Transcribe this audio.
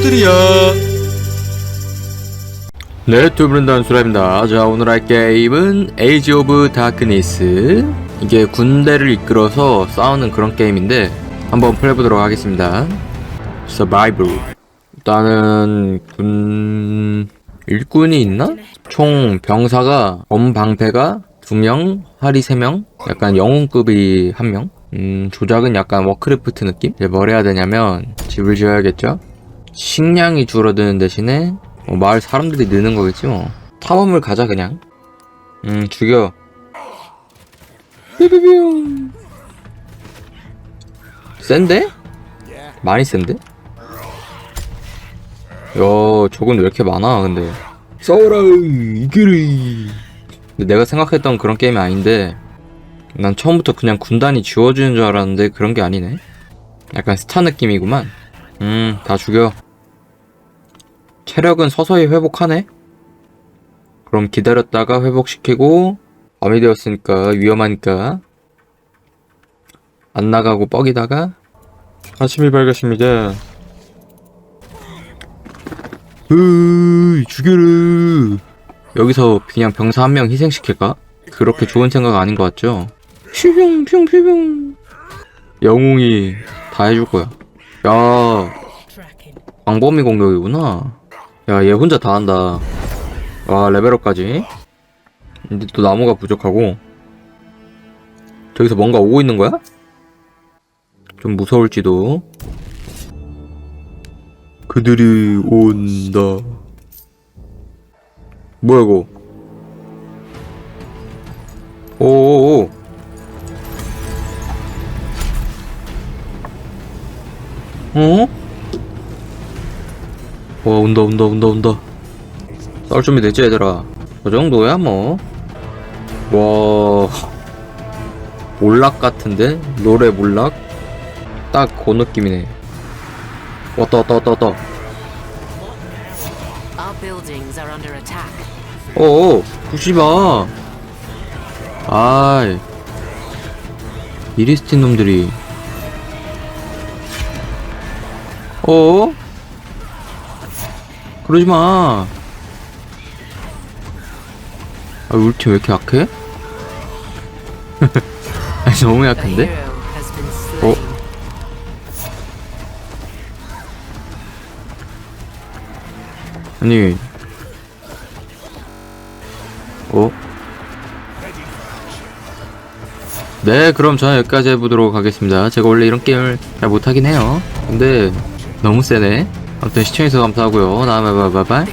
할렐루야 네, 두분 단 수라입니다. 자, 오늘 할 게임은 에이지 오브 다크니스. 이게 군대를 이끌어서 싸우는 그런 게임인데 한번 플레이보도록 하겠습니다. 서바이벌. 일단은 군 일꾼이 있나? 총 병사가 엄방패가 2명, 활이 3명, 약간 영웅급이 1명. 음, 조작은 약간 워크래프트 느낌? 이제 뭘 해야 되냐면 집을 지어야겠죠? 식량이 줄어드는 대신에 어, 마을 사람들이 느는 거겠지 뭐. 탐험을 가자 그냥. 음 죽여. 삐삐삐용. 센데? 많이 센데? 야 저건 왜 이렇게 많아 근데. 싸워라 이겨라. 근데 내가 생각했던 그런 게임이 아닌데 난 처음부터 그냥 군단이 지워주는 줄 알았는데 그런 게 아니네. 약간 스타 느낌이구만. 음, 다 죽여. 체력은 서서히 회복하네? 그럼 기다렸다가 회복시키고, 밤이 되었으니까 위험하니까, 안 나가고 뻑이다가, 아침이 밝았습니다. 으이, 죽여라. 여기서 그냥 병사 한 명 희생시킬까? 그렇게 좋은 생각 아닌 것 같죠? 퓨뿅, 퓨뿅, 퓨뿅. 영웅이 다 해줄 거야. 야, 광범위 공격이구나. 야, 얘 혼자 다 한다. 와, 레벨업까지. 근데 또 나무가 부족하고. 저기서 뭔가 오고 있는 거야? 좀 무서울지도. 그들이 온다. 뭐야, 이거? 오오오. 어? 와 온다 온다 온다 온다 싸울 준비 됐지 얘들아? 그 정도야 뭐와. 몰락 같은데? 노래 몰락? 딱 그 느낌이네. 왔다 왔다 왔다 왔다. 어어 부시마 아이. 이리스틴 놈들이. 어어 그러지 마 아 우리 팀 왜 이렇게 약해? 아니 너무 약한데? slain. 아니 어? 네 그럼 저는 여기까지 해보도록 하겠습니다 제가 원래 이런 게임을 잘 못하긴 해요 근데 너무 세네 아무튼 시청해주셔서 감사하고요. 다음에 봐봐봐